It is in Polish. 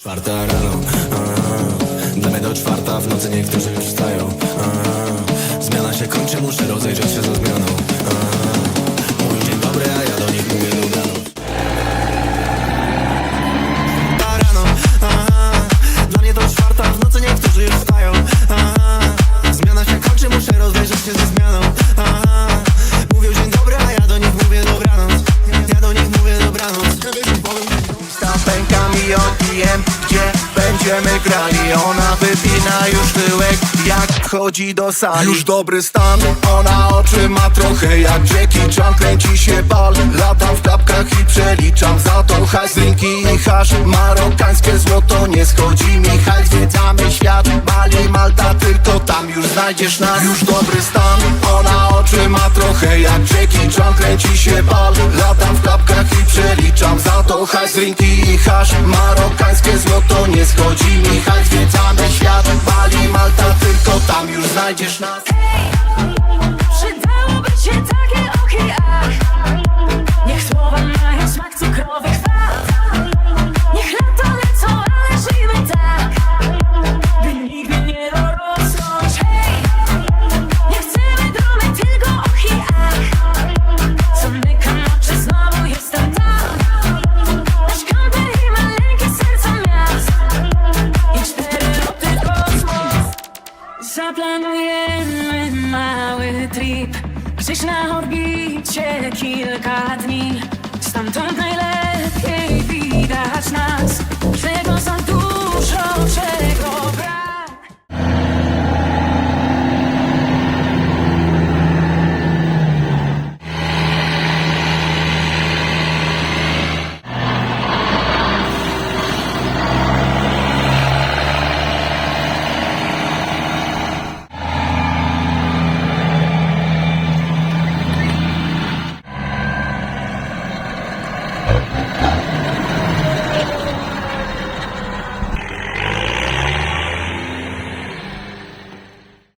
Czwarta rano, dla mnie do czwarta w nocy niektórzy już wstają. Zmiana się kończy, muszę rozejrzeć się za zmianą. A, Mówią dzień dobry, a ja do nich mówię dobranoc Czwarta rano, dla mnie do czwarta w nocy niektórzy już wstają. Zmiana się kończy, muszę rozejrzeć się za zmianą. A, Mówią dzień dobry, a ja do nich mówię dobranoc. Ja do nich mówię dobranoc OPM, gdzie będziemy grali. Ona wypina już tyłek, jak chodzi do sali. Już dobry stan, ona oczy ma trochę jak Jackie Chan. Kręci się bal, latam w klapkach i przeliczam Za to. Hajs, drinki i hasz Marokańskie złoto. Nie schodzi mi hajs Zwiedzamy świat, Bali, Malta Tylko tam już znajdziesz nas. Już dobry stan, ona oczy ma trochę jak Jackie Chan. Kręci się bal, latam w klapkach i przeliczam hajs, drinki i hasz. Marokańskie złoto nie schodzi mi hajs Zwiedzamy świat, Bali, Malta Tylko tam już znajdziesz nas Zaplanujemy mały trip. Gdzieś na orbicie kilka dni